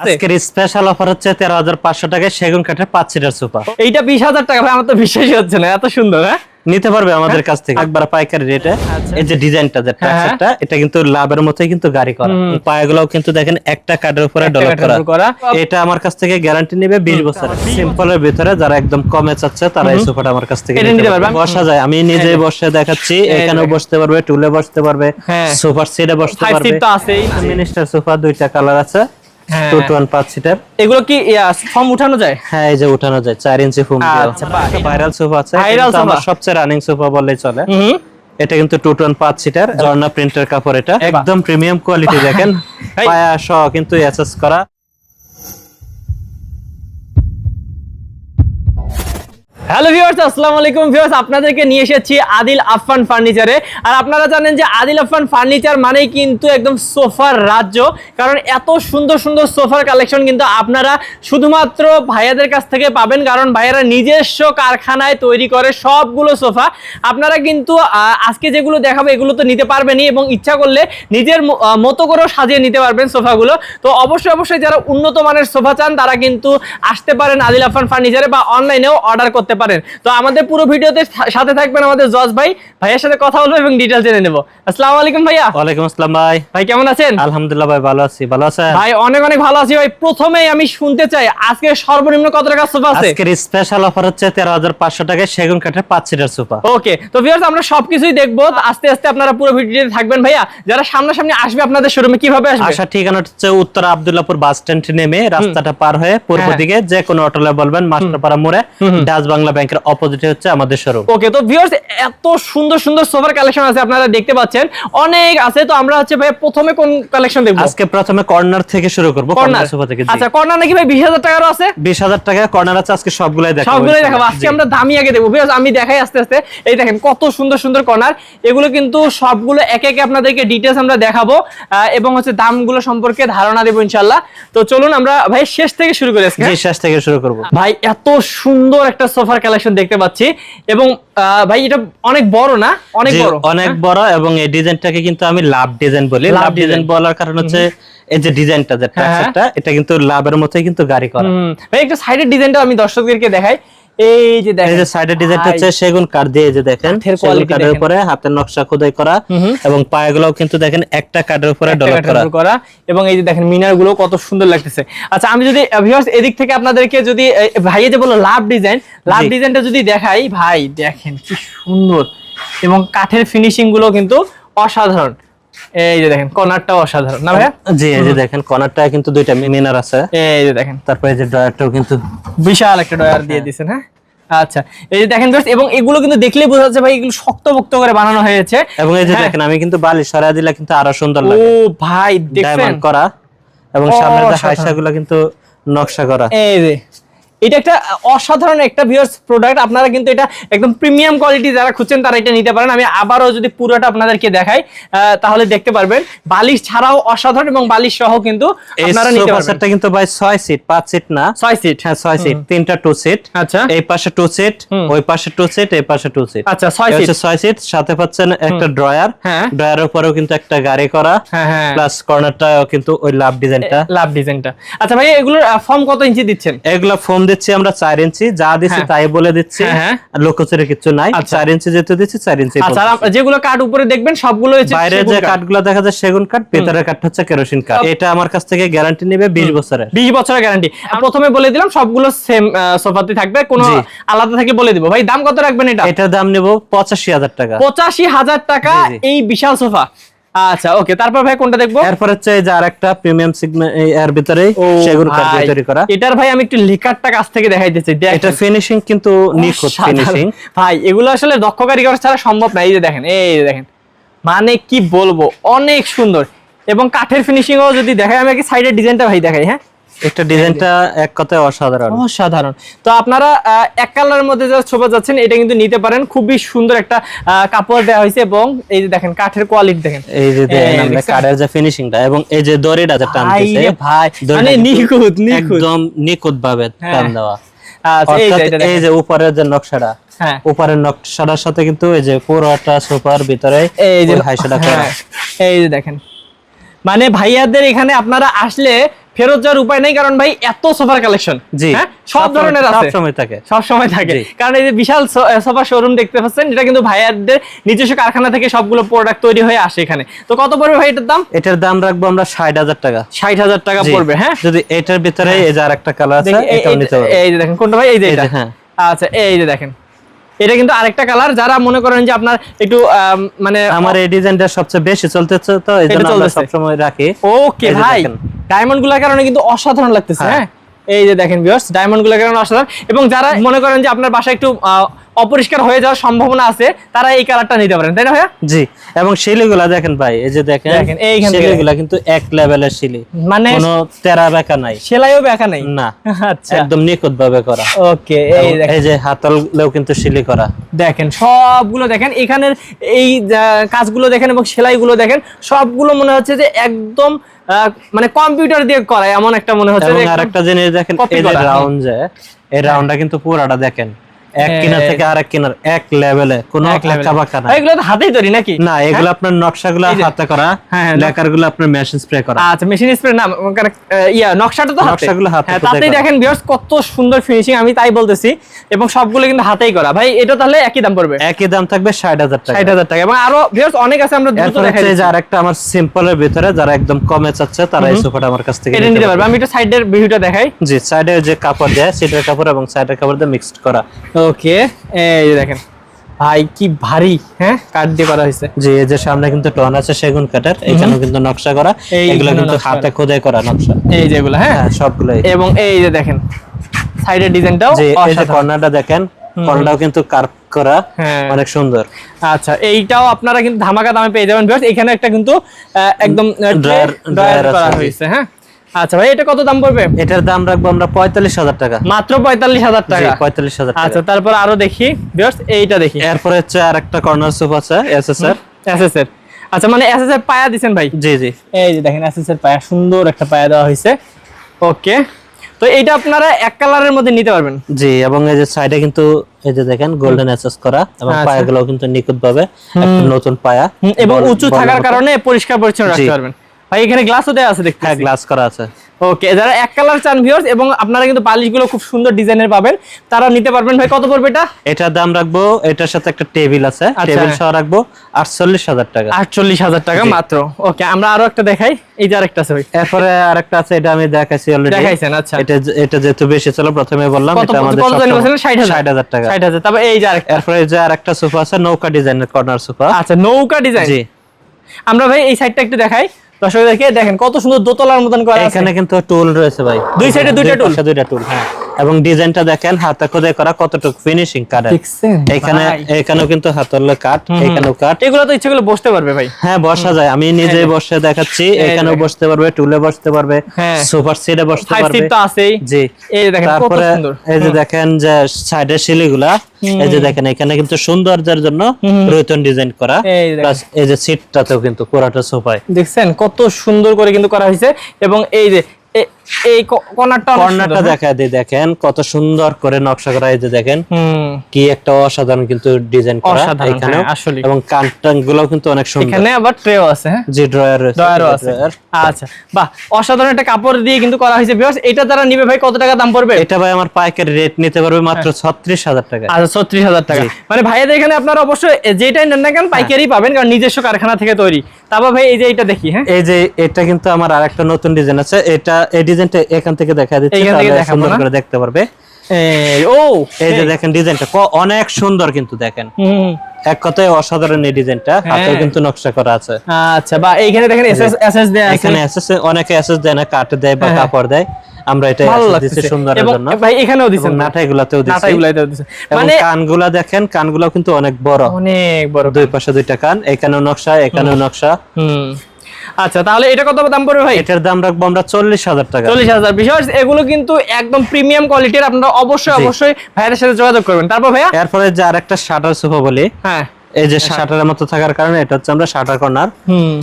আজকের special offer হচ্ছে তেরো হাজার পাঁচশো টাকায় সেগুন কাঠের পাঁচ সিটার সোফা। এইটা বিশ হাজার টাকা ভাই আমার তো বিশ্বাসই হচ্ছে না এত সুন্দর হ্যাঁ? নিতে পারবে আমাদের কাছ থেকে। একবার পাইকারি রেটে। আচ্ছা। এই যে ডিজাইনটা যে হ্যাঁ। এটা কিন্তু লাভের মতোই কিন্তু গাড়ি করা। পায়াগুলোও কিন্তু দেখেন একটা কার্ডের উপরে ডলার করা। এটা আমার কাছ থেকে গ্যারান্টি নেবে বিশ বছর সিম্পলের ভিতরে যারা একদম কমে চাচ্ছে তারা এই সোফাটা আমার কাছ থেকে নিতে পারবে। বসা যায়। আমি নিজে বসে দেখাচ্ছি এখানেও বসতে পারবে টুলে বসতে পারবে হ্যাঁ। সোফার সিটে বসতে পারবে। সিট তো আছেই। মিনিস্টার সোফা দুইটা কালার আছে। হ্যাঁ। টু টু ওয়ান পাঁচ সিটার এগুলো কি ফর্ম উঠানো যায়? হ্যাঁ এই যে উঠানো যায় চার ইঞ্চি আচ্ছা, ভাইরাল সোফা আছে Viral আমার সবচেয়ে রানিং সোফা চলে। এটা কিন্তু টু টোন পাঁচ সিটার ঝর্ণা প্রিন্টের কাপড় এটা। একদম। প্রিমিয়াম কোয়ালিটি দেখেন। পায়া সহ কিন্তু অ্যাসেস করা। হ্যালো ভিউয়ার্স আসসালামু আলাইকুম। ভিউয়ার্স আপনাদেরকে নিয়ে এসেছি আদিল আফফান ফার্নিচারে। আর আপনারা জানেন যে আদিল আফফান ফার্নিচার মানেই কিন্তু একদম সোফার রাজ্য, কারণ এত সুন্দর সুন্দর সোফার কালেকশন কিন্তু আপনারা শুধুমাত্র ভাইয়াদের কাছ থেকে পাবেন, কারণ ভাইয়ারা নিজস্ব কারখানায় তৈরি করে সবগুলো সোফা। আপনারা কিন্তু আজকে যেগুলো দেখাবো এগুলো তো নিতে পারবেনই, এবং ইচ্ছা করলে নিজের মতো করেও সাজিয়ে নিতে পারবেন সোফাগুলো। তো অবশ্যই অবশ্যই যারা উন্নত মানের সোফা চান, তারা কিন্তু আসতে পারেন আদিল আফান ফার্নিচারে বা অনলাইনেও অর্ডার করতে পারেন। তো আমাদের পুরো ভিডিওতে সাথে থাকবেন আমাদের জজ ভাই। ভাইয়ের সাথে কথা বলব এবং ডিটেলস জেনে নেব। আসসালামু আলাইকুম ভাইয়া। ওয়ালাইকুম আসসালাম ভাই। ভাই কেমন আছেন? আলহামদুলিল্লাহ ভাই ভালো আছি। ভালো আছেন? ভাই অনেক অনেক ভালো আছি ভাই। প্রথমেই আমি শুনতে চাই আজকে সর্বনিম্ন কত টাকা সোফা আছে? আজকের স্পেশাল অফার হচ্ছে তেরো হাজার পাঁচশো টাকায় সেগুন কাঠের পাঁচ সিটার সোফা ওকে তো ভিউয়ার্স আমরা সবকিছুই দেখব। আস্তে আস্তে আপনারা পুরো ভিডিওতে থাকবেন ভাইয়া। যারা সামনাসামনি আসবে আপনাদের শোরুমে কীভাবে আসবে? আসার ঠিকানা হচ্ছে উত্তর আবদুল্লাপুর বাস স্ট্যান্ড নেমে রাস্তাটা পার হয়ে পূর্ব হ্যাঁ। দিকে যে কোনো অটোলে বলবেন মাস্টারপাড়া মোড়ে ডাচ বাংলা ব্যাংকের অপোজিটে হচ্ছে আমাদের শোরুম ওকে তো ভিউয়ার্স এত সুন্দর সুন্দর সোফার কালেকশন আছে আপনারা দেখতে পাচ্ছেন। অনেক আছে তো আমরা হচ্ছে ভাই প্রথমে কোন কালেকশন দেখব? আজকে প্রথমে কর্নার থেকে শুরু করব কর্নার সোফা থেকে আচ্ছা কর্নার নাকি ভাই বিশ হাজার টাকারও আছে? বিশ হাজার টাকা কর্নার আছে আজকে সবগুলাই দেখাবো সবগুলোই দেখাবো। আজকে আমরা দামি আগে দেবো বিকজ আমি দেখাই আস্তে আস্তে। এই দেখেন কত সুন্দর সুন্দর কর্নার এগুলো কিন্তু সবগুলো একে একে আপনাদেরকে ডিটেলস আমরা দেখাবো এবং হচ্ছে দামগুলো সম্পর্কে ধারণা দেবো ইনশাআল্লাহ তো চলুন আমরা ভাই শেষ থেকে শুরু করি আজকে। শেষ থেকে শুরু করব। ভাই এত সুন্দর একটা সোফার কালেকশন দেখতে পাচ্ছি। এবং আহ, ভাই এটা অনেক বড় না? অনেক বড়। অনেক হ্যাঁ? বড় এবং এই ডিজাইনটাকে কিন্তু আমি লাভ ডিজাইন বলি। Love design. বলার কারণ হচ্ছে এই যে ডিজাইনটা যে হ্যাঁ। এটা কিন্তু লাভের মতোই কিন্তু গাড়ি করা। ভাই একটু সাইডের ডিজাইনটা আমি দর্শকদেরকে দেখাই। এই যে দেখেন যে সাইডের ডিজাইনটা হচ্ছে সেগুন কাঠ দিয়ে যে দেখেন সেগুন কাঠের উপরে হাতের নকশা খোদাই করা। এবং পায়াগুলোও কিন্তু দেখেন একটা কাঠের উপরে ডলার করা। এবং এই যে দেখেন মিনারগুলো কত সুন্দর লাগতেছে। আচ্ছা আমি যদি ভিউয়ার্স এদিক থেকে আপনাদেরকে যদি এ, ভাইয়ে যে বলল লাভ ডিজাইন লাভ। ডিজাইনটা যদি দেখাই ভাই দেখেন কি সুন্দর। এবং কাঠের ফিনিশিংগুলো কিন্তু অসাধারণ। এই যে দেখেন কর্নারটাও অসাধারণ। না ভাইয়া? জি এই যে দেখেন কর্নারটা কিন্তু দুইটা মিনার আছে। এই যে দেখেন। তারপরে এই যে ড্রয়ারটাও কিন্তু বিশাল একটা ডয়ার দিয়ে দিয়েছেন হ্যাঁ? আচ্ছা এই যে দেখেন এবং এগুলো কিন্তু দেখলেই বোঝা যাচ্ছে ভাই এগুলো শক্ত ভক্ত করে বানানো হয়েছে। এবং এই যে হ্যাঁ। দেখেন আমি কিন্তু বালি সরাই দিলে কিন্তু আরও সুন্দর ও লাগে। ভাই দেখছেন? ডায়মন্ড করা। এবং সামনের যে। হাইসাগুলো কিন্তু নকশা করা। এই যে এটা একটা অসাধারণ একটা ভিউয়ার্স প্রোডাক্ট আপনারা কিন্তু এটা একদম প্রিমিয়াম কোয়ালিটি যারা খুঁজছেন তারা এটা নিতে পারেন। আমি আবারও যদি পুরোটা আপনাদেরকে দেখাই তাহলে দেখতে পারবেন বালিশ ছাড়াও অসাধারণ এবং বালিশ সহ কিন্তু আপনারা নিতে পারবেন। সেটটা কিন্তু ভাই ছয় সিট পাঁচ সিট না? ছয় সিট হ্যাঁ ছয় সিট তিনটা টু সিট আচ্ছা। এই পাশে টু সিট ওই পাশে টু সিট এই পাশে টু সিট আচ্ছা ছয় সিট ছয় সিট সাথে পাচ্ছেন একটা ড্রয়ার হ্যাঁ। ড্রয়ারের উপরেও কিন্তু একটা গাড়ি করা। হ্যাঁ হ্যাঁ। প্লাস কর্নারটাও কিন্তু ওই লাভ ডিজাইনটা লাভ ডিজাইনটা আচ্ছা ভাই এগুলোর ফর্ম কত ইঞ্চি দিচ্ছেন? এগুলো ফোম দিচ্ছি আমরা চার ইঞ্চি যা দিচ্ছি হ্যাঁ। তাই বলে দিচ্ছি। হ্যাঁ, হ্যাঁ। কিছু নাই। আচ্ছা। চার ইঞ্চি যেহেতু দিচ্ছি চার ইঞ্চি আচ্ছা যেগুলো কাঠ উপরে দেখবেন সবগুলো বাইরে যে কাঠ। কাঠগুলো দেখা যায় সেগুন কাঠ ভেতরের কাঠ হচ্ছে কেরোসিন কাঠ এটা আমার কাছ থেকে গ্যারান্টি নেবে বিশ বছরের। বিশ বছরের গ্যারান্টি প্রথমে বলে দিলাম সবগুলো সেম সোফাতে থাকবে। কোনো। আলাদা থেকে বলে দিব। ভাই দাম কত রাখবেন এটা? এটার দাম নেব পঁচাশি হাজার টাকা। পঁচাশি হাজার টাকা। এই বিশাল সোফা আচ্ছা ওকে তারপর ভাই কোনটা দেখব? এরপর হচ্ছে এই যে আরেকটা প্রিমিয়াম সিগমেন্ট এর ভিতরে সেগুন কাঠ তৈরি করা। এটার ভাই আমি একটু লিকারটা কাছ থেকে দেখাই দেখাইতেছি এটা ফিনিশিং কিন্তু নিখুঁত। ফিনিশিং ভাই এগুলো আসলে দক্ষ কারিগর ছাড়া সম্ভব না এই যে দেখেন এই যে দেখেন। মানে কি বলব অনেক সুন্দর। এবং কাঠের ফিনিশিংও যদি দেখাই আমি কি সাইডের ডিজাইনটা ভাই দেখাই হ্যাঁ? এটা ডিজাইনটা এক কথায় অসাধারণ। অসাধারণ। তো আপনারা এক কালারের মধ্যে যা ছোপা যাচ্ছেন এটা কিন্তু নিতে পারেন। খুবই সুন্দর একটা কাপড় দেওয়া হয়েছে এবং এই যে দেখেন কাঠের কোয়ালিটি দেখেন। এই যে দেখেন? কাঠের যে ফিনিশিংটা এবং এই যে দড়িটা যে টানতেছে ভাই ভাই, মানে নিখুঁত, নিখুঁত। একদম নিখুঁত ভাবে হ্যাঁ। টান দেওয়া। আচ্ছা এই যে উপরের যে নকশাটা হ্যাঁ। উপরের নকশাটার সাথে কিন্তু এই যে পুরোটা সোফার ভিতরে এই যে হাইসাটা করা। হ্যাঁ, এই যে দেখেন। মানে ভাইয়াদের এখানে আপনারা আসলে ফেরত যাওয়ার উপায় নেই কারণ ভাই এত সোফার কালেকশন জি হ্যাঁ? সব ধরনের আছে। সব সময় থাকে। সব সময় থাকে। কারণ এই যে বিশাল সোফা শোরুম দেখতে পাচ্ছেন এটা কিন্তু ভাইয়াদের নিজস্ব কারখানা থেকে সবগুলো প্রোডাক্ট তৈরি হয়ে আসে এখানে। তো কত পড়বে ভাই এটার দাম? এটার দাম রাখব আমরা ষাট হাজার টাকা। ষাট হাজার টাকা পড়বে হ্যাঁ? যদি এটার ভিতরে এই যে আরেকটা কালার আছে এটাও নিতে পারবে। এই যে দেখেন কোনটা ভাই? এই যে এটা। হ্যাঁ। আচ্ছা এই যে দেখেন। এটা কিন্তু আরেকটা কালার যারা মনে করেন যে আপনার একটু মানে আমার এই ডিজাইনটা সবচেয়ে বেশি চলতেছে তো এই জন্য আমরা। সবসময় রাখি। ওকে ভাই। ডায়মন্ডগুলার কারণে কিন্তু অসাধারণ লাগতেছে হ্যাঁ। হ্যাঁ? এই যে দেখেন ভিউয়ার্স ডায়মন্ডগুলার কারণে অসাধারণ। এবং যারা মনে করেন যে আপনার বাসা একটু অপরিষ্কার হয়ে যাওয়ার সম্ভাবনা আছে তারা এই কালারটা নিতে পারেন তাই না ভাইয়া? জি এবং শিলিগুলা দেখেন ভাই এই যে দেখেন দেখেন, এইখান শিলিগুলা কিন্তু এক লেভেলের শিলি। মানে কোনো তেরা বেকা নাই। সেলাইও বেকা নেই? না আচ্ছা। একদম নিখুঁত ভাবে করা। ওকে এই দেখেন। এই যে হাতলগুলোও কিন্তু শিলি করা। দেখেন সবগুলো দেখেন এখানের এই কাজগুলো দেখেন এবং সেলাইগুলো দেখেন সবগুলো মনে হচ্ছে যে একদম মানে কম্পিউটার দিয়ে করায় এমন একটা মনে হচ্ছে আর একটা আরেকটা জিনিস দেখেন এই যে রাউন্ড যে এই রাউন্ডটা কিন্তু পুরাটা দেখেন। এক হ্যাঁ। কিনার থেকে আরেক কিনার এক লেভেলে কোনো নাই। এগুলো তো হাতেই তৈরি নাকি? না এগুলো আপনার নকশাগুলো হাতে করা হ্যাঁ, হ্যাঁ, লেকারগুলো আপনার মেশিন স্প্রে করা। আচ্ছা মেশিন স্প্রে না ইয়া নকশাটা তো হাতে। নকশাগুলো হাতে হ্যাঁ, তাতেই দেখেন ভিউয়ার্স কত সুন্দর ফিনিশিং আমি তাই বলতেছি। এবং সবগুলো কিন্তু হাতেই করা। ভাই এটা তাহলে একই দাম পড়বে? একই দাম থাকবে ষাট হাজার টাকা। ষাট হাজার টাকা। এবং আরও ভিউয়ার্স অনেক আছে আমরা দ্রুত দেখাই এই যে আরেকটা আমার সিম্পলের ভিতরে যারা একদম কমে চাচ্ছে তারা এই সোফাটা আমার কাছ থেকে নিতে পারবে। আমি একটু সাইডের ভিউটা দেখাই। জি সাইডে যে কাপড় দেয় সিটের কাপড় এবং সাইডের কাপড় দিয়ে মিক্সড করা। ওকে এই দেখেন। ভাই কি ভারী হ্যাঁ? কাঠ দিয়ে করা হয়েছে। জি এই যে সামনে কিন্তু টন আছে সেগুন কাঠের। এখানেও কিন্তু নকশা করা। এগুলো কিন্তু হাতে খোদাই করা নকশা। এই যেগুলো হ্যাঁ? হ্যাঁ সবগুলোই। এবং এই যে দেখেন সাইডের ডিজাইনটাও এই যে কর্নারটা দেখেন কর্নারটাও কিন্তু কার্ভ করা হ্যাঁ। অনেক সুন্দর। আচ্ছা এইটাও আপনারা কিন্তু ধামাকা দামে পেয়ে যাবেন এখানে একটা কিন্তু একদম ড্রয়ার করা হয়েছে হ্যাঁ? আচ্ছা ভাই এটা কত দাম পড়বে? এটার দাম রাখব আমরা পঁয়তাল্লিশ হাজার টাকা। মাত্র পঁয়তাল্লিশ হাজার টাকা? পঁয়তাল্লিশ হাজার আচ্ছা তারপর আরও দেখি। এইটা দেখি। এরপরে হচ্ছে আর একটা কর্নার সোফা আছে এসএস এর এসএস এর আচ্ছা মানে এসএস এর পায়া দিছেন ভাই? জি জি। এই যে দেখেন এসএস এর পায়া সুন্দর একটা পায়া দেওয়া হয়েছে। ওকে। তো এইটা আপনারা এক কালারের মধ্যে নিতে পারবেন। জি এবং এই যে সাইডে কিন্তু এই যে দেখেন গোল্ডেন অ্যাসেস করা এবং আচ্ছা। পায়াগুলো কিন্তু নিখুঁত ভাবে একটা নতুন পায়া। এবং উঁচু থাকার কারণে পরিষ্কার পরিচ্ছন্ন রাখতে পারবেন। ভাই এখানে গ্লাসও দেওয়া আছে দেখতে হ্যাঁ গ্লাস করা আছে। ওকে যারা এক কালার চান ভিউয়ার্স এবং আপনারা কিন্তু বালিশগুলো খুব সুন্দর ডিজাইনের পাবেন তারা নিতে পারবেন। ভাই কত পড়বে এটা? এটার দাম রাখব এটার সাথে একটা টেবিল আছে। আচ্ছা। টেবিল সহ রাখব আটচল্লিশ হাজার টাকা। আটচল্লিশ হাজার টাকা মাত্র। ওকে আমরা আরও একটা দেখাই। এই যে আরেকটা আছে ভাই। এরপরে আরেকটা আছে এটা আমি দেখাইছি অলরেডি দেখাইছেন আচ্ছা। এটা এটা যেহেতু বেশি ছিল প্রথমে বললাম এটা আমাদের কত জানি ষাট হাজার। টাকা। ষাট হাজার। তারপর এই যে আরেকটা। এরপরে যে আরেকটা সোফা আছে নৌকা ডিজাইনের কর্নার সোফা আচ্ছা নৌকা ডিজাইন জি। আমরা ভাই এই সাইডটা একটু দেখাই। দর্শকদেরকে দেখেন কত সুন্দর দোতলার মতন করা আছে। এখানে কিন্তু টুল রয়েছে ভাই। দুই সাইডে দুইটা টুল দুইটা টুল হ্যাঁ। এবং ডিজাইনটা দেখেন হাতে খোদাই করা কতটুকু ফিনিশিং দেখছেন? এখানে এখানেও কিন্তু হাতলে কাঠ এখানেও কাঠ এগুলো তো ইচ্ছে করলে বসতে পারবে ভাই। হ্যাঁ বসা যায়। আমি নিজে বসে দেখাচ্ছি। এই এখানেও বসতে পারবে টুলে বসতে পারবে হ্যাঁ। সুপার সিটে বসতে পারবে। সিট তো আছেই। জি। এই যে দেখেন কত সুন্দর। এই যে দেখেন যে সাইডের শিলিগুলা এই যে দেখেন এখানে কিন্তু সৌন্দর্যের জন্য রৈতন ডিজাইন করা। এই যে দেখেন। প্লাস এই যে সিটটাতেও কিন্তু পুরাটা সোফায়। দেখছেন কত সুন্দর করে কিন্তু করা হয়েছে। এবং এই যে এই কর্নারটা কর্নারটা দেখা দিয়ে দেখেন কত সুন্দর করে নকশা করা এই যে দেখেন। কি একটা অসাধারণ কিন্তু ডিজাইন করা এখানে হ্যাঁ, এবং কানটাংগুলো কিন্তু অনেক সুন্দর। এখানে আবার ট্রেও আছে হ্যাঁ? জি ড্রয়ার আছে আচ্ছা বাহ অসাধারণ একটা কাপড় দিয়ে কিন্তু করা হয়েছে ভিউয়ার্স এটা যারা নিবে ভাই কত টাকা দাম পড়বে? এটা ভাই আমার পাইকারি রেট নিতে পারবে মাত্র ছত্রিশ হাজার টাকা। আচ্ছা ছত্রিশ হাজার টাকা। মানে ভাইয়াদের এখানে আপনারা অবশ্যই যেটাই নেন না কেন পাইকারি পাবেন কারণ নিজস্ব কারখানা থেকে তৈরি। তারপর ভাই এই যে এটা দেখি হ্যাঁ? এই যে এটা কিন্তু আমার আরেকটা নতুন ডিজাইন আছে। এটা এই ডিজাইনটা এখান থেকে দেখা দিচ্ছে তাহলে সুন্দর করে দেখতে পারবে। ও এই যে দেখেন ডিজাইনটা অনেক সুন্দর কিন্তু দেখেন। এক কথায় অসাধারণ এই ডিজাইনটা হ্যাঁ। কিন্তু নকশা করা আছে। আচ্ছা বা এইখানে দেখেন এসএস এসএস দেয়া আছে। এখানে এসএস অনেকে এসএস দেয় না কাট দেয় বা হ্যাঁ, হ্যাঁ। কাপড় দেয়। আমরা এটা দিচ্ছি সুন্দরের জন্য। ভাই এখানেও দিছেন নাটাইগুলাতেও দিচ্ছি। নাটাইগুলাই দেওয়া দিছেন মানে কানগুলা দেখেন কানগুলাও কিন্তু অনেক বড়। অনেক বড় দুই পাশে দুইটা কান এখানেও নকশা এখানেও নকশা। হুম। আচ্ছা তাহলে এটা কত দাম পড়বে ভাই? এটার দাম রাখব আমরা চল্লিশ হাজার টাকা। চল্লিশ হাজার। এগুলো কিন্তু একদম প্রিমিয়াম কোয়ালিটির আপনারা অবশ্যই অবশ্যই ভাইয়ের সাথে যোগাযোগ করবেন। তারপর ভাইয়া? এরপরে যে আরেকটা শাটার সোফা বলি হ্যাঁ। এই যে শাটারের মতো থাকার কারণে এটা হচ্ছে আমরা শাটার কর্নার। হুম।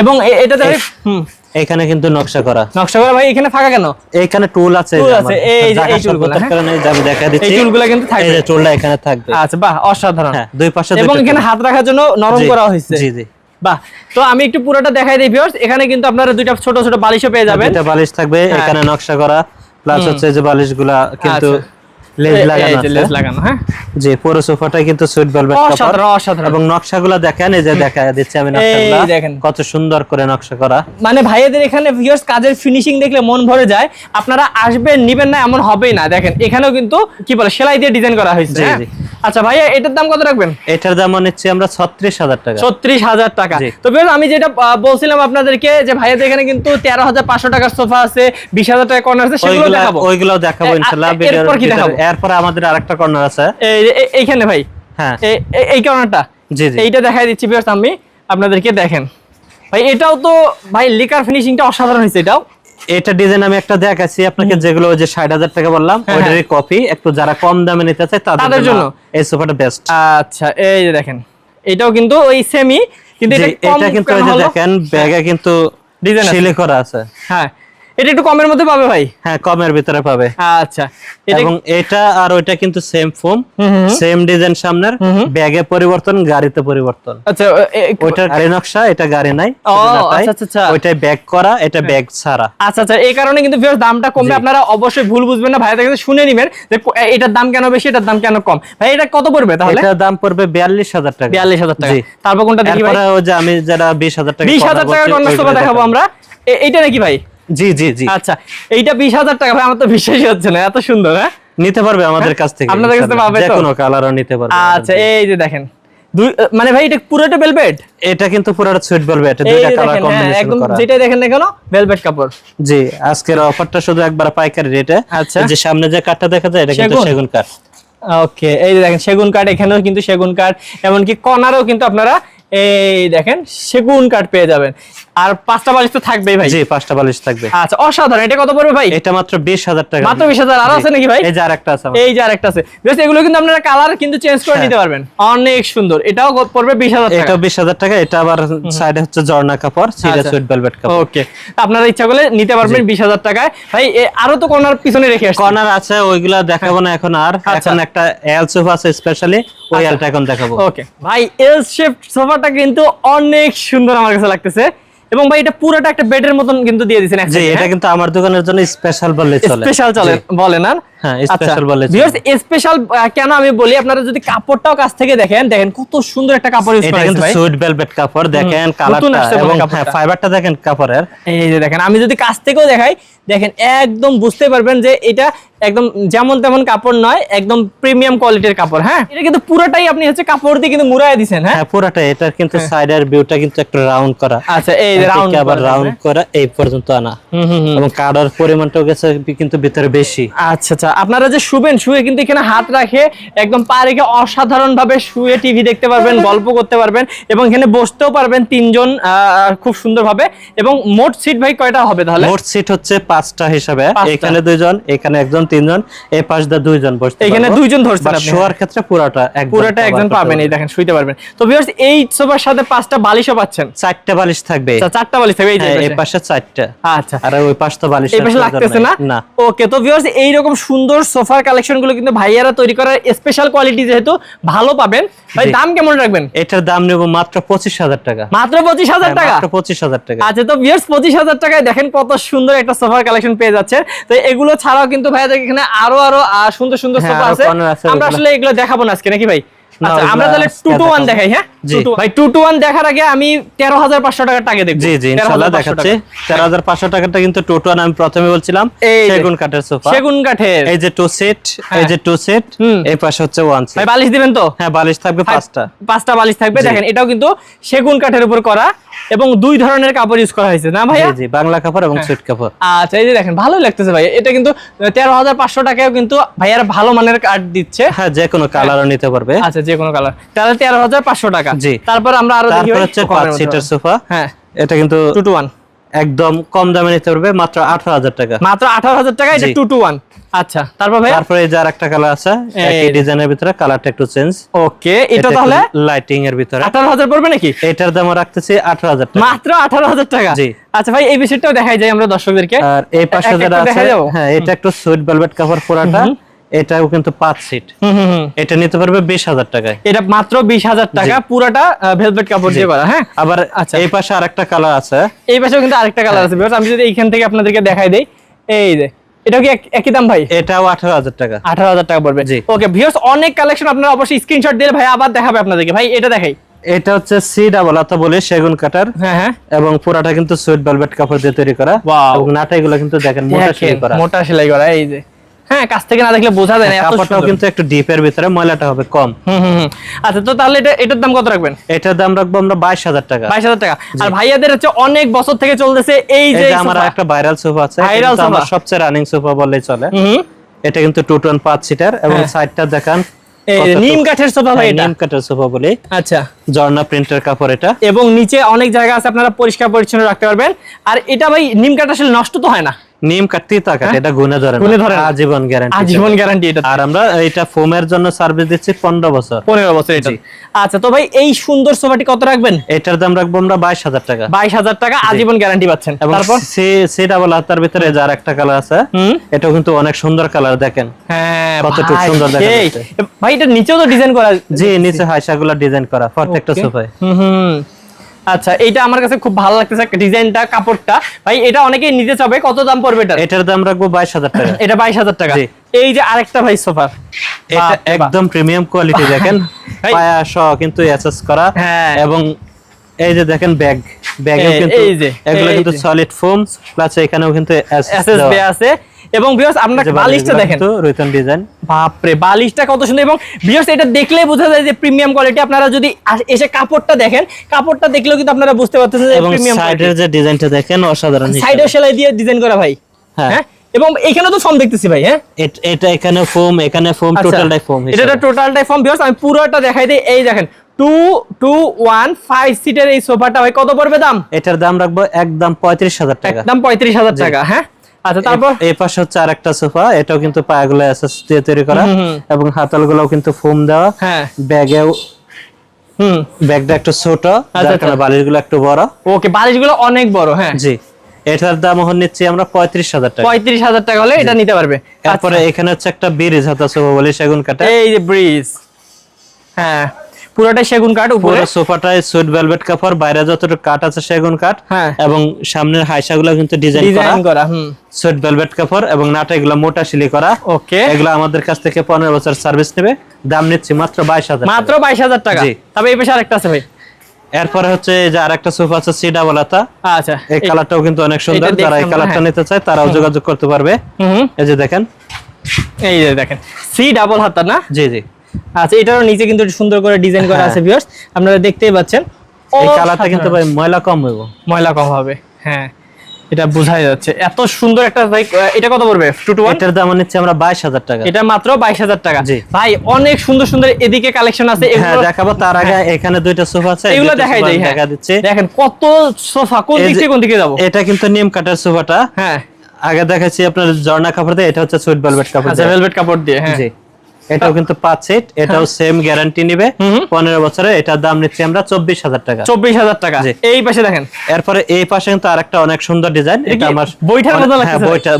এবং এটাতে হুম। এখানে কিন্তু নকশা করা। নকশা করা ভাই এখানে ফাঁকা কেন? এইখানে টুল আছে যে আছে, এই যে এই tool গুলা, স্বল্পতার হ্যাঁ? কারণে যে আমি দেখা এই দিচ্ছি টুলগুলো কিন্তু এই থাকবে। যে টুলটা এখানে থাকবে। আচ্ছা বাহ অসাধারণ। হ্যাঁ দুই পাশে এবং এখানে হাত রাখার জন্য নরম করা হয়েছে। জি জি। বাহ তো আমি একটু পুরোটা দেখাই দিই ভিউয়ার্স এখানে কিন্তু আপনারা দুইটা ছোট ছোট বালিশও পেয়ে যাবেন দুইটা বালিশ থাকবে হ্যাঁ। এখানে নকশা করা প্লাস হচ্ছে যে বালিশগুলা কিন্তু আচ্ছা। লেজ লাগানো এই লেজ লাগানো হ্যাঁ? জি পুরো সোফাটা কিন্তু সুইট ভেলভেট অসাধারণ অসাধারণ। এবং নকশাগুলো দেখেন এই যে দেখা দিচ্ছি আমি নকশাগুলো। দেখেন। কত সুন্দর করে নকশা করা। মানে ভাইয়াদের এখানে ভিউয়ার্স কাজের ফিনিশিং দেখলে মন ভরে যায়। আপনারা আসবেন নিবেন না এমন হবেই না। দেখেন এখানেও কিন্তু কি বলে সেলাই দিয়ে ডিজাইন করা হয়েছে জি, হ্যাঁ? আচ্ছা ভাইয়া এটার দাম কত রাখবেন? এটার দাম নিচ্ছি আমরা ছত্রিশ হাজার টাকা। ছত্রিশ হাজার টাকা। তো বেশ আমি যেটা বলছিলাম আপনাদেরকে যে ভাইয়াদের এখানে কিন্তু তেরো হাজার পাঁচশো টাকার সোফা আছে বিশ হাজার টাকা কর্নার আছে সেগুলো দেখাবো। ওইগুলাও দেখাবো ভিডিওর এরপর কি দেখাবো? এরপর আমাদের আরেকটা কর্নার আছে। এইখানে ভাই? হ্যাঁ। এই কর্নারটা জি জি। এইটা দেখাই দিচ্ছি বিয়ার্স আমি আপনাদেরকে দেখেন। ভাই এটাও তো ভাই লিকার ফিনিশিংটা অসাধারণ হয়েছে এটাও। এটা ডিজাইন আমি একটা দেখাচ্ছি আপনাকে যেগুলো যে ষাট হাজার টাকা বললাম হ্যাঁ, ওইটারই কপি একটু যারা কম দামে নিতে চায় তাদের জন্য। এই সোফাটা বেস্ট আচ্ছা এই যে দেখেন এটাও কিন্তু ওই সেমি কিন্তু এটা কিন্তু দেখেন ব্যাগে কিন্তু ডিজাইন। শিলে করা আছে। হ্যাঁ এটা একটু কমের মধ্যে পাবে ভাই? হ্যাঁ কমের ভিতরে পাবে। আচ্ছা। এটা এবং এটা আর ওইটা কিন্তু সেম ফোম। সেম ডিজাইন সামনের ব্যাগে পরিবর্তন গাড়িতে পরিবর্তন। আচ্ছা ওইটা গাড়ি নকশা এটা গাড়ি নাই। আচ্ছা, আচ্ছা, আচ্ছা। ওইটাই ব্যাগ করা এটা ব্যাগ ছাড়া। আচ্ছা আচ্ছা এই কারণে কিন্তু ভিউয়ার্স দামটা কমবে আপনারা অবশ্যই ভুল বুঝবেন না ভাইদের কাছে শুনে নেবেন যে এটার দাম কেন বেশি এটার দাম কেন কম। ভাই এটা কত পড়বে তাহলে? এটার দাম পড়বে বিয়াল্লিশ হাজার টাকা। বিয়াল্লিশ হাজার টাকা। তারপর কোনটা দেখি ভাই? এরপরে ওই যে আমি যারা বিশ হাজার টাকা বিশ হাজার টাকা কর্নার দেখাবো। আমরা। এ- এইটা নাকি ভাই? জি জি জি। আচ্ছা এইটা বিশ হাজার টাকা ভাই আমার তো বিশ্বাসই হচ্ছে না এত সুন্দর হ্যাঁ? নিতে পারবে আমাদের কাছ থেকে আপনাদের কাছ থেকে পাবে? যে কোনো কালারও নিতে পারবে আচ্ছা এই যে দেখেন মানে ভাই এটা পুরোটা ভেলভেট এটা কিন্তু পুরোটা সুইট এটা দুইটা কালার হ্যাঁ, কম্বিনেশন একদম করা। যেটা দেখেন না কেন ভেলভেট কাপড়। জি আজকের অফারটা শুধু একবার পাইকারি রেটে আচ্ছা। যে সামনে যে কাঠটা দেখা যায় এটা কিন্তু সেগুন? কাঠ ওকে এই যে দেখেন সেগুন কাঠ এখানেও কিন্তু সেগুন কাঠ এমনকি কর্নারও কিন্তু আপনারা এই দেখেন সেগুন কাঠ পেয়ে যাবেন। আর পাঁচটা বালিশ তো থাকবেই ভাই। জি পাঁচটা বালিশ থাকবে। আচ্ছা অসাধারণ। এটা কত পড়বে ভাই? এটা মাত্র বিশ হাজার টাকা। মাত্র বিশ হাজার। আরও আছে নাকি ভাই? এই যে আরেকটা আছে এই যে আরেকটা আছে। বেশ এগুলো কিন্তু আপনারা কালার কিন্তু চেঞ্জ করে হ্যাঁ। নিতে পারবেন। অনেক সুন্দর। এটাও পড়বে? বিশ হাজার টাকা। এটা বিশ হাজার টাকা। এটা আবার সাইডে হচ্ছে জর্না কাপড় সিরা আচ্ছা। সুইট ভেলভেট কাপড়। ওকে আপনারা ইচ্ছা করলে নিতে পারবেন বিশ হাজার টাকায়। ভাই এ, আরও তো কর্নার পিছনে রেখে আসছি। কর্নার আছে ওইগুলা দেখাবো না এখন আর। আচ্ছা। এখন একটা এল সোফা আছে স্পেশালি ওই এলটা এখন দেখাবো। ওকে ভাই এল শেপ সোফাটা কিন্তু অনেক সুন্দর আমার কাছে লাগতেছে। এবং ভাই এটা পুরোটা একটা বেডের মতন কিন্তু দিয়ে দিয়েছেন এটা কিন্তু আমার দোকানের জন্য স্পেশাল বলে চলে। স্পেশাল চলে হ্যাঁ, বলে চলে। ভিউয়ার্স স্পেশাল কেন আমি বলি আপনারা যদি কাপড়টাও কাছ থেকে দেখেন দেখেন কত সুন্দর একটা কাপড় ইউজ এটা করা কিন্তু হয়েছে ভাই। সুইট ভেলভেট কাপড় দেখেন কালারটা এবং হয় কাপড়টা। হ্যাঁ ফাইবারটা দেখেন কাপড়ের। এই যে দেখেন আমি যদি কাছ থেকেও দেখাই দেখেন একদম বুঝতে পারবেন যে এটা একদম যেমন তেমন কাপড় নয় একদম প্রিমিয়াম কোয়ালিটির কাপড় হ্যাঁ? এটা কিন্তু পুরোটাই আপনি হচ্ছে কাপড় দিয়ে কিন্তু মুড়াই দিছেন হ্যাঁ? হ্যাঁ পুরোটা এটার কিন্তু সাইডের ভিউটা কিন্তু একটু রাউন্ড করা। আচ্ছা এই রাউন্ড আবার রাউন্ড করা এই পর্যন্ত আনা। হুম হুম হুম। এবং কার্ডের পরিমাণটাও গেছে কিন্তু ভিতরে বেশি। আচ্ছা আচ্ছা আপনারা যে শুবেন শুয়ে কিন্তু এখানে হাত রাখে একদম পা রেখে অসাধারণ ভাবে শুয়ে টিভি দেখতে পারবেন গল্প করতে পারবেন এবং এখানে বসতেও পারবেন তিনজন খুব সুন্দর ভাবে এবং মোট সিট ভাই কয়টা হবে তাহলে? মোট সিট হচ্ছে পাঁচটা হিসাবে। এখানে দুইজন এখানে একজন তিনজন এই পাশ দিয়ে দুইজন বসতে এখানে দুইজন ধরছেন আপনি। শোয়ার ক্ষেত্রে পুরোটা পুরোটা একজন পাবেন এই দেখেন শুইতে পারবেন। তো ভিউয়ার্স এই সোফার সাথে পাঁচটা বালিশও পাচ্ছেন? চারটা বালিশ থাকবে। আচ্ছা চারটা বালিশ থাকবে এই হ্যাঁ, এই এই পাশে। চারটা। আচ্ছা। আর ওই পাশ তো বালিশ এই পাশে লাগতেছে না? না। ওকে তো ভিউয়ার্স এইরকম সুন্দর সোফার কালেকশনগুলো কিন্তু ভাইয়ারা তৈরি করার স্পেশাল কোয়ালিটি যেহেতু ভালো পাবেন। ভাই দাম কেমন রাখবেন? এটার দাম নেব মাত্র পঁচিশ হাজার টাকা। মাত্র পঁচিশ হাজার হ্যাঁ, টাকা? পঁচিশ হাজার টাকা। আচ্ছা তো ভিউয়ার্স পঁচিশ হাজার টাকায় দেখেন কত সুন্দর একটা সোফার কালেকশন পেয়ে যাচ্ছে। তো এগুলো ছাড়াও কিন্তু ভাইয়াদের এখানে আরও আরও সুন্দর সুন্দর হ্যাঁ, সোফা আছে। আমরা আসলে এগুলো দেখাবো না আজকে নাকি ভাই? আচ্ছা আমরা তাহলে আজকে টু টু দেখাই হ্যাঁ? জি। 2 টু টু দেখার আগে আমি তেরো হাজার পাঁচশো টাকার টাকা দেখব। জি জি 13,500 দেখাচ্ছি টাকা। তেরো হাজার পাঁচশো টাকাটা কিন্তু টোটাল আমি প্রথমে বলছিলাম সেগুন কাঠের সোফা। সেগুন কাঠের। এই যে টু সিট হ্যাঁ। এই যে টু সেট। এই পাশে হচ্ছে ওয়ান ভাই বালিশ দিবেন তো? হ্যাঁ বালিশ থাকবে পাঁচটা। পাঁচটা বালিশ থাকবে দেখেন এটাও কিন্তু সেগুন কাঠের উপর করা। এবং দুই ধরনের কাপড় ইউজ করা হয়েছে না ভাইয়া? জি বাংলা কাপড় এবং হ্যাঁ। সুইট কাপড়। আচ্ছা এই যে দেখেন ভালোই লাগতেছে ভাই এটা কিন্তু তেরো হাজার পাঁচশো টাকায় কিন্তু ভাইয়ারা ভালো মানের কাঠ দিচ্ছে। হ্যাঁ যে কোনো কালারও নিতে পারবে। আচ্ছা যে কোনো কালার তাহলে তেরো হাজার পাঁচশো টাকা। জি। তারপর আমরা আরও দেখি তারপর হচ্ছে পাঁচ সিটের সোফা হ্যাঁ। এটা কিন্তু টু টু ওয়ান একদম কম দামে নিতে পারবে মাত্র আঠারো হাজার টাকা। মাত্র আঠারো হাজার টাকা এটা। টু টু ওয়ান আচ্ছা তারপর ভাই তারপরে এই যে আর একটা কালার আছে একই ডিজাইনের ভিতরে কালারটা একটু চেঞ্জ ওকে এটা তাহলে? লাইটিং এর ভিতরে। আঠারো হাজার পড়বে নাকি? এটার দাম রাখতেছি আঠারো হাজার টাকা। মাত্র আঠারো হাজার টাকা? জি। আচ্ছা ভাই এই বিষয়টাও দেখাই যায় আমরা দর্শকদেরকে। আর এই পাশে দেখা আছে হ্যাঁ এটা একটু সুইট ভেলভেট কাপড় পুরাটা এটাও কিন্তু পাঁচ সিট এটা নিতে পারবে বিশ হাজার টাকায়। এটা মাত্র বিশ হাজার টাকা পুরাটা ভেলভেট কাপড় দিয়ে করা হ্যাঁ? আবার আচ্ছা। এই পাশে আরেকটা কালার আছে। এই পাশেও কিন্তু আরেকটা কালার আছে আমি যদি এইখান থেকে আপনাদেরকে দেখাই দেই এই যে এটা কি একই দাম ভাই? এটাও আঠারো হাজার টাকা। আঠারো হাজার টাকা পড়বে। জি। ওকে ভিউয়ার্স অনেক কালেকশন আপনারা অবশ্যই স্ক্রিনশট দিলে ভাই আবার দেখাবে আপনাদেরকে। ভাই এটা দেখাই। এটা হচ্ছে সি ডাবল আতা বলে সেগুন কাটার। হ্যাঁ হ্যাঁ। এবং পুরাটা কিন্তু সুইট ভেলভেট কাপড় দিয়ে তৈরি করা. এবং নাটা এগুলো কিন্তু দেখেন মোটা সেলাই করা। মোটা সেলাই করা এই যে। হ্যাঁ কাছ থেকে না দেখলে বোঝা যায় না কাপড়টাও। কিন্তু একটু ডিপের ভিতরে ময়লাটা হবে কম। হুম। আচ্ছা তো তাহলে এটা এটার দাম কত রাখবেন? এটার দাম রাখব আমরা বাইশ হাজার টাকা। বাইশ হাজার টাকা। আর ভাইয়াদের হচ্ছে অনেক বছর থেকে চলতেছে এই যে আমার একটা ভাইরাল সোফা আছে কিন্তু আমার সবচেয়ে রানিং সোফা বললেই চলে। এটা কিন্তু সিটার এবং হ্যাঁ। সাইডটা দেখান এই যে কতটুকু- নিম কাঠের সোফা ভাই হ্যাঁ, এটা। নিম কাঠের সোফা বলে। আচ্ছা। প্রিন্টের কাপড় এটা। এবং নিচে অনেক জায়গা আছে আপনারা পরিষ্কার পরিচ্ছন্ন রাখতে পারবেন। আর এটা ভাই নিম কাঠ আসলে নষ্ট তো হয় না। নিম কাঠ তিতা এটা গুনে ধরে। গুণে ধরে আজীবন গ্যারান্টি আজীবন গ্যারান্টি এটা। আর আমরা এটা ফোমের জন্য সার্ভিস দিচ্ছি পনেরো বছর। পনেরো বছর এটা। আচ্ছা তো ভাই এই সুন্দর সোফাটি কত রাখবেন? এটার দাম রাখব আমরা বাইশ হাজার টাকা। বাইশ হাজার টাকা আজীবন গ্যারান্টি পাচ্ছেন। তারপর? সি ডাবল হাতার ভিতরে যার একটা কালার আছে এটাও কিন্তু অনেক সুন্দর কালার দেখেন। হ্যাঁ কতটুকু সুন্দর দেখা যাচ্ছে। ভাই এটা নিচেও তো ডিজাইন করা জি নিচে হাইসাগুলো ডিজাইন করা প্রত্যেকটা সোফায়। হুম হুম। আচ্ছা এইটা আমার কাছে খুব ভালো লাগতেছে ডিজাইনটা কাপড়টা। ভাই এটা অনেকেই নিতে চাবে। কত দাম পড়বে এটা এটার দাম রাখব বাইশ হাজার টাকা। এটা বাইশ হাজার টাকা। এই যে আরেকটা ভাই সোফা। এটা একদম প্রিমিয়াম কোয়ালিটি দেখেন। পায়া সহ কিন্তু এসএস করা। হ্যাঁ। এবং এই যে দেখেন ব্যাগ। ব্যাগেও কিন্তু এগুলো কিন্তু সলিড ফোম প্লাস এখানেও কিন্তু এসএস দেয়া আছে। এবং ভিউয়ার্স আপনার বালিশটা দেখেন। রুইতন ডিজাইন। বাপরে বালিশটা কত সুন্দর। এবং ভিউয়ার্স এটা দেখলেই বোঝা যায় যে প্রিমিয়াম কোয়ালিটি আপনারা যদি এসে কাপড়টা দেখেন কাপড়টা দেখলেও কিন্তু আপনারা বুঝতে পারতেছেন যে প্রিমিয়াম সাইডের যে ডিজাইনটা দেখেন অসাধারণ। সাইডেও সেলাই দিয়ে ডিজাইন করা ভাই। হ্যাঁ। হ্যাঁ? এবং এখানেও তো ফর্ম দেখতেছি ভাই হ্যাঁ? এটা এখানে ফোম এখানে ফোম টোটালটাই ফোম আচ্ছা। এটা টোটালটাই ফর্ম ভিউয়ার্স আমি পুরোটা দেখাই দিই। এই দেখেন টু টু ওয়ান ফাইভ সিটের এই সোফাটা ভাই কত পড়বে দাম? এটার দাম রাখব একদম পঁয়ত্রিশ হাজার টাকা। একদম পঁয়ত্রিশ হাজার টাকা হ্যাঁ? আচ্ছা তারপর? এই পাশে হচ্ছে আরেকটা সোফা এটাও কিন্তু পায়াগুলো এসএস দিয়ে তৈরি করা। এবং হাতলগুলোও কিন্তু ফোম দেওয়া। হ্যাঁ। ব্যাগেও হুম। ব্যাগটা একটু ছোট আচ্ছা, যার আচ্ছা। কারণে বালিশগুলো একটু বড়। ওকে বালিশগুলো অনেক বড় হ্যাঁ। জি। এটার দাম এখন নিচ্ছি আমরা পঁয়ত্রিশ হাজার টাকা। পঁয়ত্রিশ হাজার টাকা হলে এটা নিতে পারবে। তারপরে এখানে হচ্ছে একটা ব্রিজ হাতা সোফা বলে সেগুন কাঠে এই যে ব্রিজ। হ্যাঁ। পুরোটাই সেগুন কাঠ উপরে। পুরো সোফাটায় সুইট ভেলভেট কাপড় বাইরে যতটুকু কাঠ আছে সেগুন কাঠ। হ্যাঁ। এবং সামনের হাইসাগুলো কিন্তু ডিজাইন করা। ডিজাইন করা হুম। সুইট ভেলভেট কাপড় এবং নাটা এগুলো মোটা সিলি করা। ওকে এগুলো আমাদের কাছ থেকে পনেরো বছর সার্ভিস নেবে। দাম নিচ্ছি মাত্র বাইশ হাজার মাত্র বাইশ হাজার টাকা। জি। তবে এই পাশে আরেকটা আছে ভাই। এরপরে হচ্ছে এই যে আরেকটা সোফা আছে সিডা বলাতা আচ্ছা। এই কালারটাও কিন্তু অনেক সুন্দর। যারা এই কালারটা হ্যাঁ। নিতে চায় তারাও যোগাযোগ করতে পারবে। এই যে দেখেন। এই যে দেখেন। সি ডাবল হাতা না? জি জি। আচ্ছা এটারও নিচে কিন্তু সুন্দর করে ডিজাইন করা হ্যাঁ। আছে ভিউয়ার্স আপনারা দেখতেই পাচ্ছেন। এই কালারটা কিন্তু ভাই ময়লা কম হইব। ময়লা কম হবে হ্যাঁ। এটা বোঝাই যাচ্ছে। এত সুন্দর একটা ভাই এটা কত পড়বে? টু টু ওয়ান এটার দাম নিচ্ছে আমরা বাইশ হাজার টাকা। এটা মাত্র বাইশ হাজার টাকা। জি। ভাই অনেক সুন্দর সুন্দর এদিকে কালেকশন আছে হ্যাঁ এগুলো দেখাবো। তার আগে এখানে দুইটা সোফা আছে এগুলো দেখাই দেই হ্যাঁ। দেখা দিচ্ছি। দেখেন কত সোফা কোন দিক থেকে কোন দিকে যাব? এটা কিন্তু নিম কাটার সোফাটা হ্যাঁ। আগে দেখাচ্ছি আপনার ঝর্ণা কাপড় দিয়ে এটা হচ্ছে সুইট ভেলভেট কাপড় আচ্ছা। ভেলভেট কাপড় দিয়ে হ্যাঁ। জি। এটাও কিন্তু পাঁচ সিট এটাও সেম গ্যারান্টি নিবে। পনেরো বছরে এটার দাম নিচ্ছি আমরা চব্বিশ হাজার টাকা। চব্বিশ হাজার টাকা। এই পাশে দেখেন। এরপরে এই পাশে কিন্তু আরেকটা অনেক সুন্দর ডিজাইন এটা এটা আমার? বইটা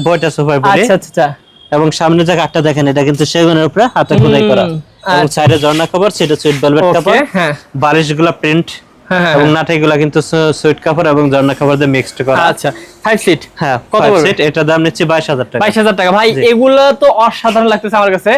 বইটা আচ্ছা আচ্ছা আচ্ছা। এবং সামনে যে কাঠটা দেখেন এটা কিন্তু সেগুনের উপরে হাতে খোদাই করা। এবং আচ্ছা। সাইডে ঝর্ণা কাপড় সেটা সুইট ভেলভেট কাপড় বালিশগুলো প্রিন্ট হ্যাঁ, হ্যাঁ, এবং হ্যাঁ। নাটাইগুলো কিন্তু সুইট কাপড় এবং ঝর্ণা কাপড় দিয়ে মিক্সড করা। আচ্ছা ফাইভ সিট হ্যাঁ কত সিট এটার দাম নিচ্ছি বাইশ হাজার টাকা। বাইশ হাজার টাকা। ভাই। এগুলো তো অসাধারণ লাগতেছে আমার কাছে।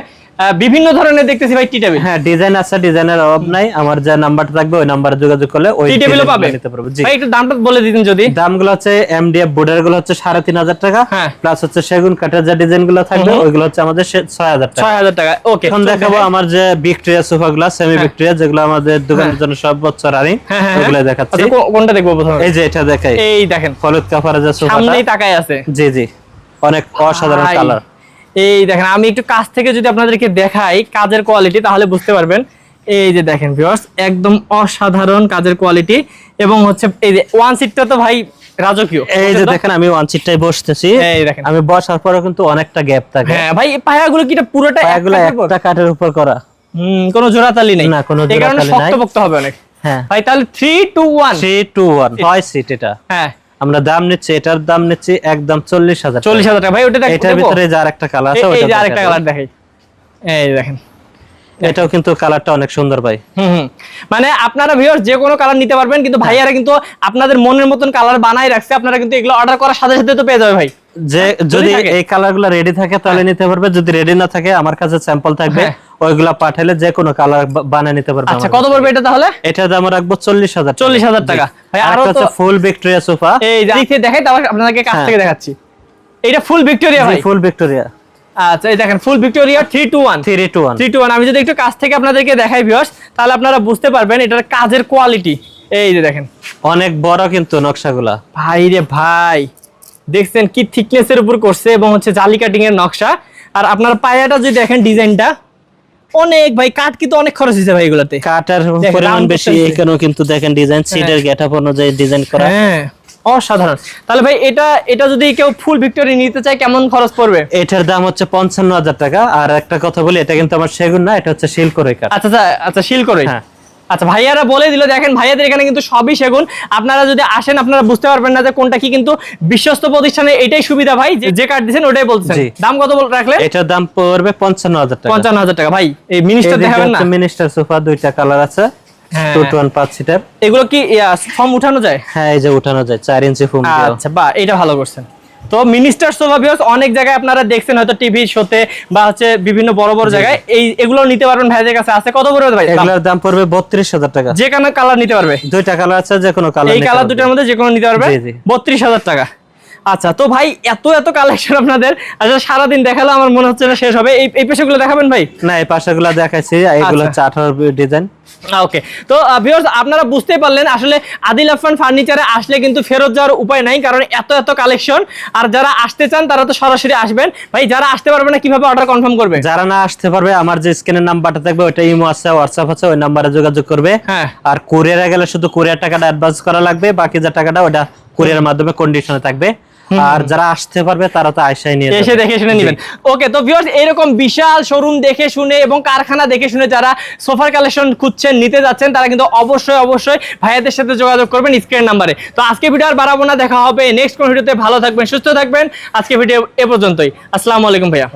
বিভিন্ন ধরনের দেখতেছি ভাই টি টেবিল। হ্যাঁ ডিজাইন আছে ডিজাইনের অভাব নাই। আমার যে নাম্বারটা থাকবে ওই নাম্বারে যোগাযোগ করলে ওই টি টেবিলও পাবে? নিতে পারব। জি। ভাই একটু দামটা বলে দিতেন যদি। দামগুলো হচ্ছে এমডিএফ বোর্ডেরগুলো হচ্ছে সাড়ে তিন হাজার টাকা। হ্যাঁ। প্লাস হচ্ছে সেগুন কাঠের যে ডিজাইনগুলো থাকবে। ওইগুলো হচ্ছে আমাদের সে- ছয় হাজার টাকা। ছয় হাজার টাকা ওকে এখন দেখাবো আমার যে ভিক্টোরিয়া সোফা গুলো সেমি হ্যাঁ। ভিক্টোরিয়া যেগুলো আমাদের দোকানের জন্য সব বছর হ্যাঁ হ্যাঁ ওগুলো হ্যাঁ। দেখাচ্ছি। আচ্ছা, কোনটা দেখব প্রথমে? এই যে এটা দেখাই। এই দেখেন। হলুদ কাপড়ের যে সোফাটা। সামনেই তাকায় আছে। জি জি। অনেক অসাধারণ কালার। এই দেখেন আমি একটু কাছ থেকে যদি আপনাদেরকে দেখাই কাজের কোয়ালিটি তাহলে বুঝতে পারবেন। এই যে দেখেন ভিউয়ার্স একদম অসাধারণ কাজের কোয়ালিটি এবং হচ্ছে এই যে ওয়ান সিটটা তো ভাই রাজকীয়। এই যে দেখেন আমি ওয়ান সিটটাই বসতেছি। এই দেখেন। আমি বসার কিন্তু অনেকটা গ্যাপ থাকে। হ্যাঁ ভাই পায়াগুলো কি পুরোটা পায়াগুলো কাঠের উপর? একটা কাঠের উপর করা। হুম কোনো জোড়াতালি নেই। না, কোনো এই কারণে জোড়াতালি নাই। শক্তপোক্ত হবে অনেক। হ্যাঁ। ভাই তাহলে ছয় সিট এটা। হ্যাঁ। আমরা দাম নিচ্ছি এটার দাম নিচ্ছি একদম চল্লিশ হাজার চল্লিশ হাজার টাকা। ভাই ওটা এটার ভিতরে যার একটা কালার আছে আরেকটা কালার দেখাই এই দেখেন। এটাও কিন্তু কালারটা অনেক সুন্দর ভাই। হুম। মানে আপনারা ভিউয়ার্স যে কোনো কালার নিতে পারবেন কিন্তু ভাইয়ারা কিন্তু আপনাদের মনের মতন কালার বানাই রাখছে আপনারা কিন্তু এগুলো অর্ডার করার সাথে সাথে তো পেয়ে যাবে ভাই। যে যদি এই কালারগুলো রেডি থাকে তাহলে নিতে পারবে। যদি রেডি না থাকে আমার কাছে স্যাম্পল থাকবে। হ্যাঁ। ওইগুলা পাঠালে যে কোনো কালার বানিয়ে নিতে পারবে আচ্ছা কত পড়বে এটা তাহলে? এটার দাম রাখব চল্লিশ হাজার 40,000 টাকা। ভাই, আরও তো- ফুল ভিক্টোরিয়া সোফা। এই থেকে দেখাই তারপর আপনাদেরকে কাছ হ্যাঁ। থেকে দেখাচ্ছি। এটা ফুল ভিক্টোরিয়া ভাই। Full Victoria. আচ্ছা এই দেখেন full Victoria three two one. Three two one. Three two one. আমি যদি একটু কাছ থেকে আপনাদেরকে দেখাই ভিউয়ার্স তাহলে আপনারা বুঝতে পারবেন এটার কাজের কোয়ালিটি এই যে দেখেন। অনেক বড় কিন্তু নকশাগুলা। ভাই রে ভাই দেখছেন কি থিকনেস এর উপর করছে এবং হচ্ছে জালি কাটিং এর নকশা। আর আপনার পায়াটা যদি দেখেন ডিজাইনটা অনেক ভাই কাঠ কিন্তু অনেক খরচ হয়েছে ভাই এগুলাতে। কাটার পরিমাণ বেশি এখানেও কিন্তু দেখেন ডিজাইন সিটের গেটআপ অনুযায়ী ডিজাইন করা। হ্যাঁ অসাধারণ। তাহলে ভাই এটা এটা যদি কেউ ফুল ভিক্টোরি নিতে চায় কেমন খরচ পড়বে? এটার দাম হচ্ছে পঞ্চান্ন হাজার টাকা। আর একটা কথা বলি এটা কিন্তু আমার সেগুন না এটা হচ্ছে শিল করে আচ্ছা আচ্ছা আচ্ছা শিল করে হ্যাঁ। আচ্ছা ভাইয়ারা বলে দিল দেখেন ভাইয়াদের এখানে কিন্তু সবই সেগুন। আপনারা যদি আসেন আপনারা বুঝতে পারবেন না যে কোনটা কি কিন্তু বিশ্বস্ত প্রতিষ্ঠানে এটাই সুবিধা ভাই যে- কার্ড দিচ্ছেন ওটাই বলছেন দাম কত বল রাখলেন এটার দাম পড়বে পঞ্চান্ন হাজার টাকা। পঞ্চান্ন হাজার টাকা। ভাই এই মিনিস্টার দেখাবেন না? মিনিস্টার সোফা দুইটা কালার আছে। হ্যাঁ। এগুলো কি ফর্ম উঠানো যায়? হ্যাঁ এই যে উঠানো যায় চার ইঞ্চি দিয়ে আচ্ছা বা এটা ভালো করছেন। তো মিনিস্টার সোফা ভিউস অনেক জায়গায় আপনারা দেখছেন হয়তো টিভি শোতে বা হচ্ছে বিভিন্ন বড় বড় জায়গায়। এই এগুলো নিতে পারবেন ভাইদের কাছে। আছে কত পড়বে ভাই? এগুলোর দাম পড়বে বত্রিশ হাজার টাকা। যে কোনো কালার নিতে পারবে। দুইটা কালার আছে যে কোনো কালার এই কালার দুটোর মধ্যে যে কোনো নিতে পারবে। জি, জি। বত্রিশ হাজার টাকা। আচ্ছা তো ভাই এত এত কালেকশন আপনাদের। আচ্ছা সারাদিন দেখালে আমার মনে হচ্ছে না শেষ হবে। এই এই পেশাগুলো দেখাবেন ভাই? না এই পাশেগুলো দেখাইছি এগুলো আচ্ছা। হচ্ছে আঠারো ডিজাইন ওকে তো ভিউয়ার্স আপনারা বুঝতেই পারলেন আসলে আদিল আফান ফার্নিচারে আসলে কিন্তু ফেরত যাওয়ার উপায় নাই কারণ এত এত কালেকশন আর যারা আসতে চান তারা তো সরাসরি আসবেন। ভাই যারা আসতে পারবে না কীভাবে অর্ডার কনফার্ম করবে? যারা না আসতে পারবে আমার যে স্ক্রিনের নাম্বারটা থাকবে ওটা ইমো আছে হোয়াটসঅ্যাপ আছে ওই নাম্বারে যোগাযোগ করবে। হ্যাঁ। আর কুরিয়ারে গেলে শুধু কুরিয়ার টাকাটা অ্যাডভান্স করা লাগবে বাকি যে টাকাটা ওটা কুরিয়ার মাধ্যমে কন্ডিশনে থাকবে। আর যারা আসতে পারবে তারা তো আইসাই নিয়ে এসে দেখে শুনে নেবেন। ওকে তো ভিউয়ার্স এরকম বিশাল শোরুম দেখে শুনে এবং কারখানা দেখে শুনে যারা সোফার কালেকশন খুঁজছেন নিতে যাচ্ছেন তারা কিন্তু অবশ্যই অবশ্যই ভাইয়াদের সাথে যোগাযোগ করবেন স্ক্রিন নাম্বারে তো আজকে ভিডিও আর বাড়াবো না দেখা হবে নেক্সট কোন ভিডিওতে ভালো থাকবেন সুস্থ থাকবেন। আজকে ভিডিও এ পর্যন্তই। আসসালামু আলাইকুম ভাইয়া।